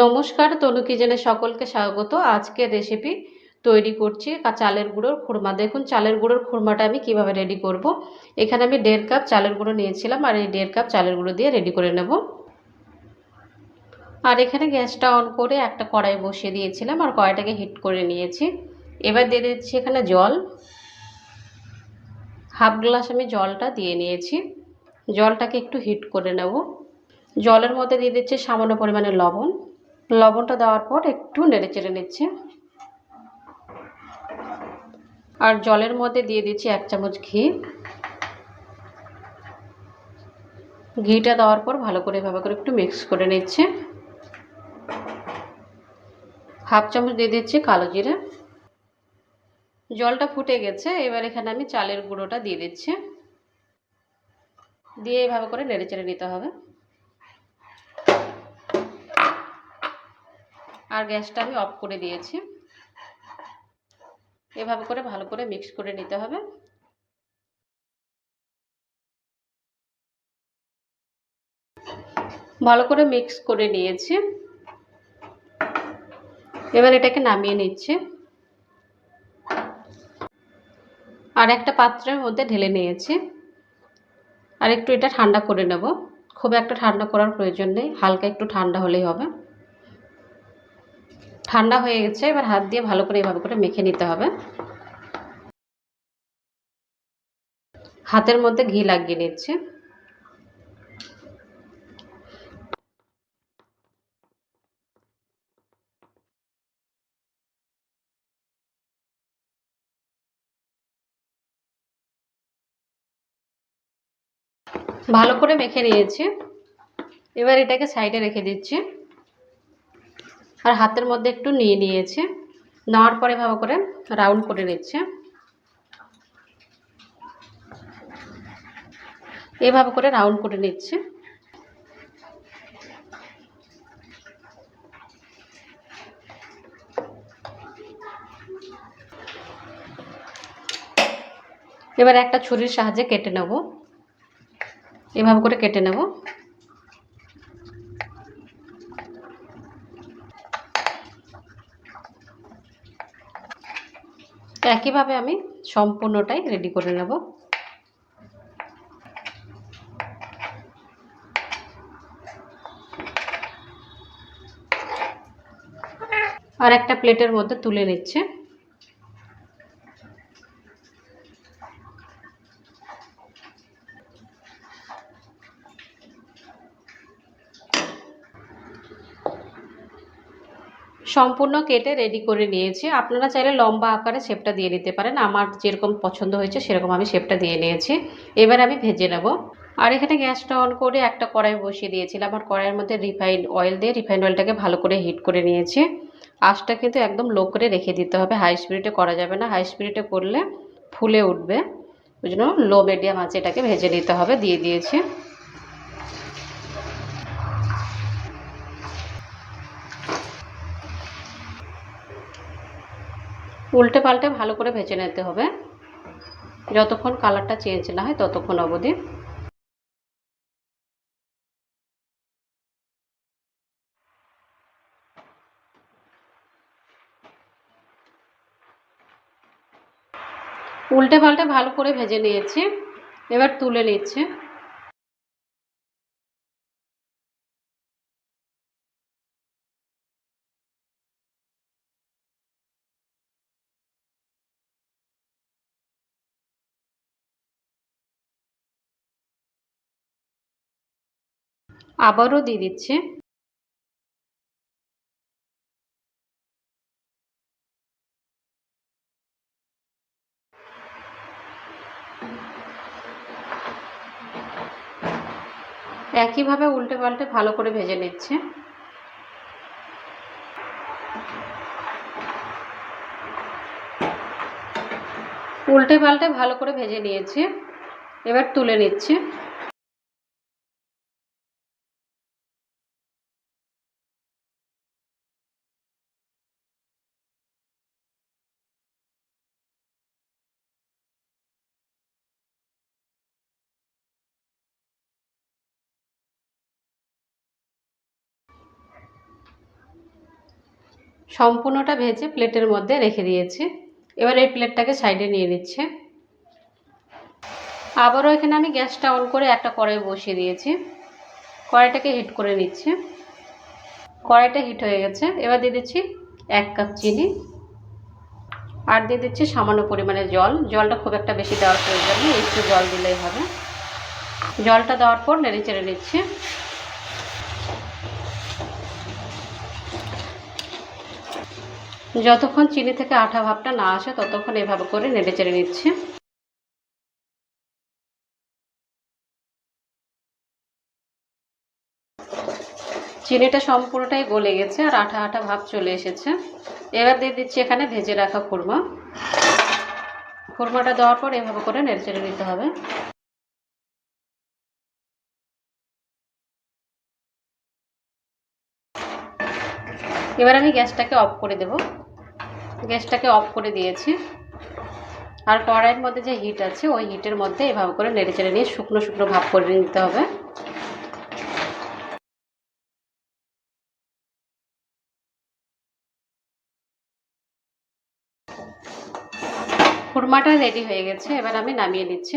নমস্কার, তনু কিচেনে সকলকে স্বাগত। আজকের রেসিপি তৈরি করছি চালের গুঁড়োর খুরমা। দেখুন, চালের গুঁড়োর খুরমাটা আমি কীভাবে রেডি করব। এখানে আমি দেড় কাপ চালের গুঁড়ো নিয়েছিলাম আর এই দেড় কাপ চালের গুঁড়ো দিয়ে রেডি করে নেব। আর এখানে গ্যাসটা অন করে একটা কড়াই বসিয়ে দিয়েছিলাম আর কড়াইটাকে হিট করে নিয়েছি। এবার দিয়ে দিচ্ছি এখানে জল। হাফ গ্লাস আমি জলটা দিয়ে নিয়েছি। জলটাকে একটু হিট করে নেব। জলের মধ্যে দিয়ে দিচ্ছি সামান্য পরিমাণে লবণ। লবণটা দেওয়ার পর একটু নেড়ে চেড়ে নিচ্ছি। আর জলের মধ্যে দিয়ে দিচ্ছি এক চামচ ঘি। ঘিটা দেওয়ার পর ভালো করে এভাবে করে একটু মিক্স করে নিচ্ছি। হাফ চামচ দিয়ে দিচ্ছি কালো জিরে। জলটা ফুটে গেছে, এবার এখানে আমি চালের গুঁড়োটা দিয়ে দিচ্ছি। দিয়ে এভাবে করে নেড়ে চেড়ে নিতে হবে। আর গ্যাসটা আমি অফ করে দিয়েছি। এভাবে করে ভালো করে মিক্স করে নিতে হবে। ভালো করে মিক্স করে নিয়েছি। এবার এটাকে নামিয়ে নিচ্ছি। আর একটা পাত্রের মধ্যে ঢেলে নিয়েছি। আর একটু এটা ঠান্ডা করে নেব। খুব একটা ঠান্ডা করার প্রয়োজন নেই। হালকা একটু ঠান্ডা হলেই হবে। ঠান্ডা হয়ে গেছে, এবার হাত দিয়ে ভালো করে এভাবে করে মেখে নিতে হবে। হাতের মধ্যে ঘি লাগিয়ে নিচ্ছে। ভালো করে মেখে নিয়েছি। এবার এটাকে সাইডে রেখে দিচ্ছি। আর হাতের মধ্যে একটু নিয়ে নিয়েছে। নেওয়ার পরে ভালো করে রাউন্ড করে নিচ্ছে। এভাবে করে রাউন্ড করে নিচ্ছে। এবার একটা ছুরির সাহায্যে কেটে নেব। এভাবে করে কেটে নেব। একইভাবে আমি সম্পূর্ণটাই রেডি করে নেব। আর একটা প্লেটের মধ্যে তুলে নিচ্ছে। সম্পূর্ণ কেটে রেডি করে নিয়েছি। আপনারা চাইলে লম্বা আকারে শেপটা দিয়ে নিতে পারেন। আমার যেরকম পছন্দ হয়েছে, সেরকম আমি শেপটা দিয়ে নিয়েছি। এবার আমি ভেজে নেব। আর এখানে গ্যাসটা অন করে একটা কড়াই বসিয়ে দিয়েছিলাম। আর কড়াইয়ের মধ্যে রিফাইন্ড অয়েল দিয়ে রিফাইন্ড অয়েলটাকে ভালো করে হিট করে নিয়েছি। আঁচটা কিন্তু একদম লো করে রেখে দিতে হবে। হাই স্পিডে করা যাবে না। হাই স্পিডে করলে ফুলে উঠবে। ওই জন্য লো মিডিয়াম আঁচে এটাকে ভেজে নিতে হবে। দিয়ে দিয়েছি। উল্টে পাল্টে ভালো করে ভেজে নিতে হবে। যতক্ষণ কালারটা চেঞ্জ না হয় ততক্ষণ অবধি। উল্টে পাল্টে ভালো করে ভেজে নিয়েছি। এবার তুলে নিচ্ছে। আবারও দিয়ে দিচ্ছে। একইভাবে উল্টে পাল্টে ভালো করে ভেজে নিচ্ছে। উল্টে পাল্টে ভালো করে ভেজে নিয়েছে। এবার তুলে নিচ্ছে। সম্পূর্ণটা ভেজে প্লেটের মধ্যে রেখে দিয়েছি। এবার এই প্লেটটাকে সাইডে নিয়ে নিচ্ছে। আবারও এখানে আমি গ্যাসটা অন করে একটা কড়াই বসিয়ে দিয়েছি। কড়াইটাকে হিট করে নিচ্ছে। কড়াইটা হিট হয়ে গেছে। এবার দিয়ে দিচ্ছি এক কাপ চিনি। আর দিয়ে দিচ্ছি সামান্য পরিমাণে জল। জলটা খুব একটা বেশি দেওয়ার প্রয়োজন নেই, একটু জল দিলেই হবে। জলটা দেওয়ার পর নেড়ে চেড়ে নিচ্ছে। যতক্ষণ চিনি থেকে আঠা ভাবটা না আসে, ততক্ষণ এভাবে করে নেড়ে চেড়ে নিচ্ছে। চিনিটা সম্পূর্ণটাই গলে গেছে আর আঠা আঠা ভাব চলে এসেছে। এবার দিয়ে দিচ্ছি এখানে ভেজে রাখা খুরমা। খুরমাটা দেওয়ার পর এভাবে করে নেড়ে চেড়ে নিতে হবে। এবার আমি গ্যাসটাকে অফ করে দেব। গ্যাসটাকে অফ করে দিয়েছি। আর কড়াইয়ের মধ্যে যে হিট আছে, ওই হিটের মধ্যে এভাবে করে নেড়ে চেড়ে নিয়ে শুকনো শুকনো ভাব করে নিতে হবে। খুরমাটা রেডি হয়ে গেছে, এবার আমি নামিয়ে নিচ্ছি।